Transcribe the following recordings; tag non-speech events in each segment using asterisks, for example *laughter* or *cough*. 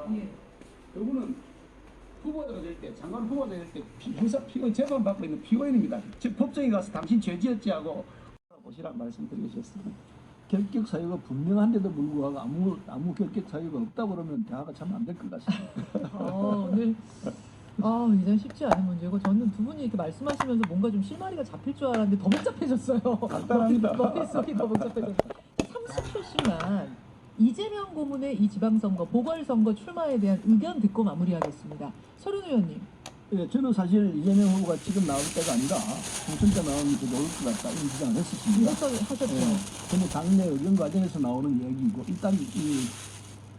장관 예. 그분은 후보자가 될 때 장관 후보자 될 때 형사 피고인 재판 받고 있는 피고인입니다. 즉 법정에 가서 당신 죄지었지 하고 보시라 말씀드리겠습니다. 결격 사유가 분명한데도 불구하고 아무 아무 결격 사유가 없다 그러면 대화가 참 안 될 것 같습니다. 아, 오늘 아, 굉장히 쉽지 않은 문제고 저는 두 분이 이렇게 말씀하시면서 뭔가 좀 실마리가 잡힐 줄 알았는데 더 복잡해졌어요. 간단합니다. 머릿속이 더 복잡해졌어요. 30초씩만 이재명 고문의 이 지방선거, 보궐선거 출마에 대한 의견 듣고 마무리하겠습니다. 서른 의원님. 예, 저는 사실 이재명 후보가 지금 나올 때가 아니라 때 나오는 게 좋을 것 같다 이런 주장을 했었습니다. 하셨죠. 예, 저는 당내 의견 과정에서 나오는 얘기고 일단 이,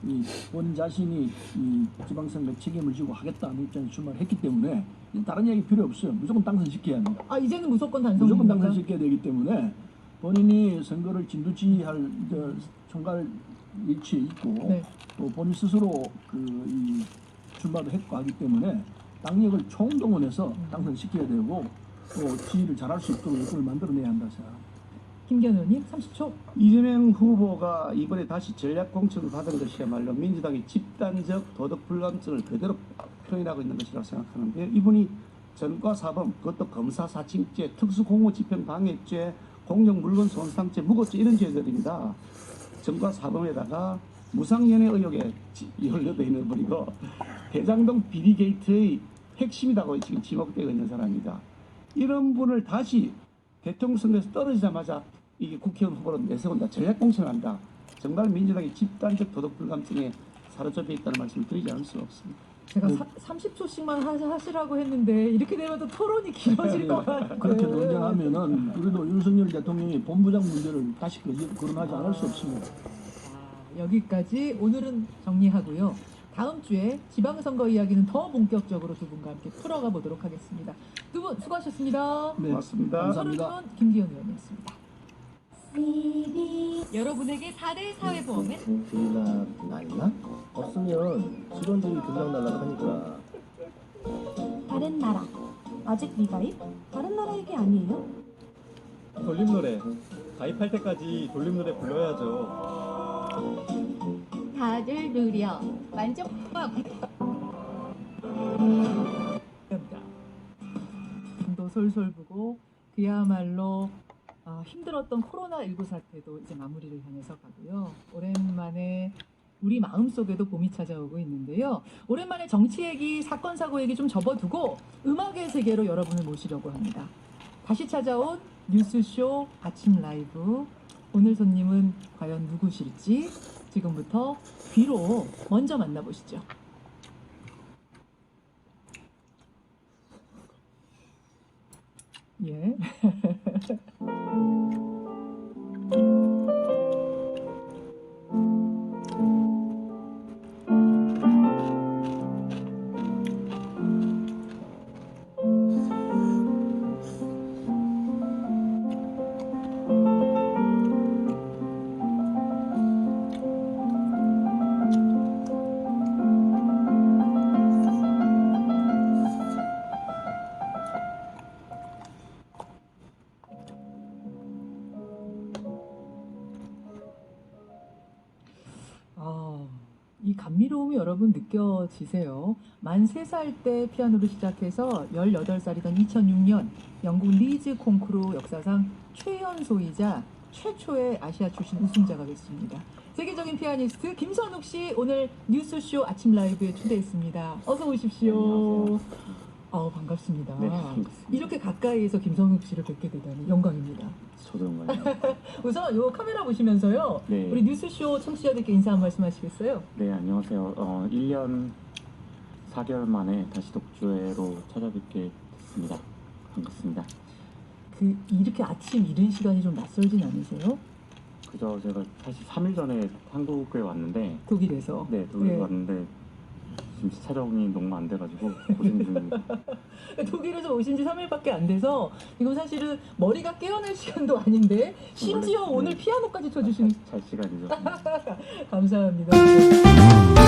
이 본인 자신이 이 지방선거 책임을 지고 하겠다는 입장에 출마를 했기 때문에 다른 얘기 필요 없어요. 무조건 당선시켜야 합니다. 아, 이제는 무조건 단성. 무조건 당선시켜야 되기 때문에 본인이 선거를 진두지휘할 저 총괄 위치에 있고 네. 또 본인 스스로 그이 출마도 했고 하기 때문에 당력을 총동원해서 당선시켜야 되고 또 지휘를 잘할 수 있도록 여건을 만들어내야 한다 생각합니다. 김기현 의원님 30초. 이재명 후보가 이번에 다시 전략 공천을 받은 것이야말로 민주당의 집단적 도덕 불감증을 그대로 표현하고 있는 것이라고 생각하는데 이분이 전과 사범 그것도 검사 사칭죄 특수공무집행 방해죄 공용 물건 손상죄 무고죄 이런 죄들입니다. 전과 사범에다가 무상연애 의혹에 지- 연루돼 있는 분이고 대장동 비리 게이트의 핵심이라고 지금 지목되고 있는 사람입니다. 이런 분을 다시 대통령 선거에서 떨어지자마자 이게 국회의원 후보로 내세운다. 전략 공천한다. 정말 민주당의 집단적 도덕 불감증에 사로잡혀 있다는 말씀을 드리지 않을 수가 없습니다. 제가 네. 사, 30초씩만 하시라고 했는데 이렇게 되면 또 토론이 길어질 것 같아요. 그렇게 논쟁하면은 그래도 윤석열 대통령이 본부장 문제를 다시 거론하지 않을 수 없습니다. 아, 여기까지 오늘은 정리하고요. 다음 주에 지방선거 이야기는 더 본격적으로 두 분과 함께 풀어가 보도록 하겠습니다. 두 분 수고하셨습니다. 네, 고맙습니다. 감사합니다. 김기현 의원이었습니다. 여러분에게 4대 사회보험은 나있나? 없으면 직원들이 금방 날라가니까 다른 나라. 아직 미가입? 다른 나라 얘기 아니에요? 돌림 노래 가입할 때까지 돌림 노래 불러야죠. 다들. 만족박. 합니다. 도 솔솔 부고 그야말로 아, 힘들었던 코로나19 사태도 이제 마무리를 향해서 가고요. 오랜만에 우리 마음속에도 봄이 찾아오고 있는데요. 오랜만에 정치 얘기, 사건 사고 얘기 좀 접어두고 음악의 세계로 여러분을 모시려고 합니다. 다시 찾아온 뉴스쇼 아침 라이브. 오늘 손님은 과연 누구실지 지금부터 귀로 먼저 만나보시죠. 예. *laughs* 이 감미로움이 여러분 느껴지세요? 만 3살 때 피아노를 시작해서 18살이던 2006년 영국 리즈 콩쿠르 역사상 최연소이자 최초의 아시아 출신 우승자가 됐습니다. 세계적인 피아니스트 김선욱 씨 오늘 뉴스쇼 아침 라이브에 초대했습니다. 어서 오십시오. 어, 반갑습니다. 네, 반갑습니다. 이렇게 가까이에서 김선욱 씨를 뵙게 되다니 영광입니다. 저도 정말. *laughs* 우선 요 카메라 보시면서요. 네. 우리 뉴스쇼 청취자들께 인사 한 말씀 하시겠어요? 네 안녕하세요. 어, 1년 4개월 만에 다시 독주회로 찾아뵙게 됐습니다. 반갑습니다. 그 이렇게 아침 이른 시간이 좀 낯설진 않으세요? 그저 제가 사실 3일 전에 한국에 왔는데 독일에서. 네 독일 네. 왔는데 지금 찾아오니 너무 안 돼가지고 고생 중입니다. *laughs* 독일에서 오신 지 3일밖에 안 돼서 이건 사실은 머리가 깨어날 시간도 아닌데 심지어 원래- 오늘 네. 피아노까지 쳐주시는 잘 시간이죠. *laughs* 감사합니다.